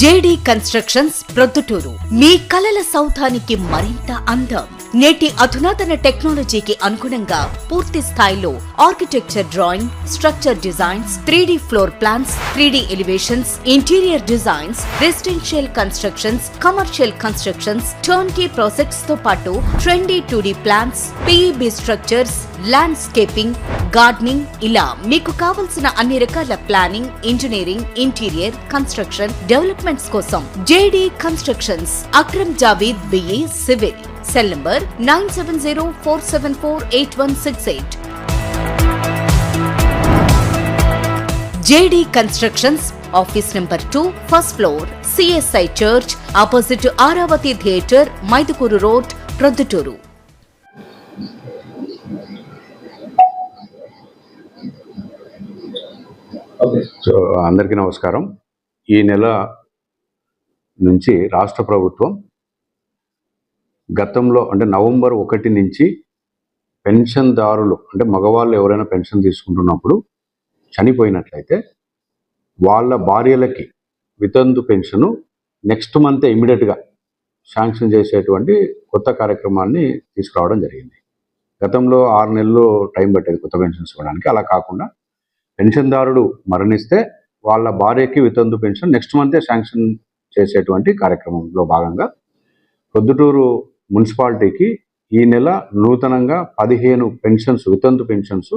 JD constructions Proddatur. మీ కలల సౌధానికి మరింత అందం. నేటి అధునాతన టెక్నాలజీకి అనుగుణంగా పూర్తి స్థాయిలో architecture drawing structure designs three floor plans three elevations interior designs residential constructions commercial constructions turnkey ప్రాజెక్ట్స్తో పాటు trendy two plans PEB structures landscaping gardening ఇలా మీకు కావలసిన అన్ని రకాల planning engineering interior construction developments కోసం JD constructions Akram Javeed BE civil. Cell number nine seven zero four seven four eight one six eight. JD constructions office number two first floor CSI church opposite Aravathi theatre Mydukur road Proddatur. So అందరికీ నమస్కారం. ఈ నెల నుంచి రాష్ట్ర ప్రభుత్వం గతంలో అంటే November ఒకటి నుంచి పెన్షన్దారులు అంటే మగవాళ్ళు ఎవరైనా పెన్షన్ తీసుకుంటున్నప్పుడు చనిపోయినట్లయితే వాళ్ళ భార్యలకి వితంతు పెన్షను నెక్స్ట్ మంత్ ఇమీడియట్గా శాంక్షన్ చేసేటువంటి కొత్త కార్యక్రమాన్ని తీసుకురావడం జరిగింది. గతంలో ఆరు నెలలు టైం పట్టేది కొత్త పెన్షన్స్ ఇవ్వడానికి. అలా కాకుండా పెన్షన్దారుడు మరణిస్తే వాళ్ళ భార్యకి వితంతు పెన్షన్ నెక్స్ట్ మంతే శాంక్షన్ చేసేటువంటి కార్యక్రమంలో భాగంగా ప్రొద్దుటూరు మున్సిపాలిటీకి ఈ నెల నూతనంగా పదిహేను పెన్షన్స్ వితంతు పెన్షన్స్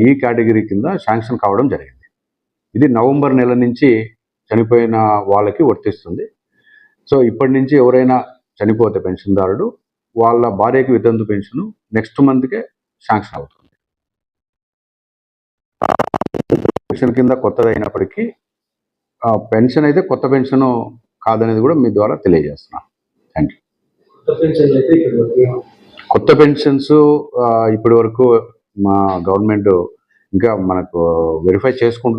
ఈ కేటగిరీ కింద శాంక్షన్ కావడం జరిగింది. ఇది నవంబర్ నెల నుంచి చనిపోయిన వాళ్ళకి వర్తిస్తుంది. సో ఇప్పటి నుంచి ఎవరైనా చనిపోతే పెన్షన్దారుడు వాళ్ళ భార్యకి వితంతు పెన్షన్ నెక్స్ట్ మంత్కే శాంక్షన్ అవుతుంది. పెన్షన్ కింద కొత్తది అయినప్పటికీ ఆ, పెన్షన్ అయితే కొత్త పెన్షన్ కాదనేది కూడా మీ ద్వారా తెలియజేస్తున్నాను. కొత్త పెన్షన్స్ ఇప్పటి వరకు మా గవర్నమెంట్ ఇంకా మనకు వెరిఫై చేసుకుంటు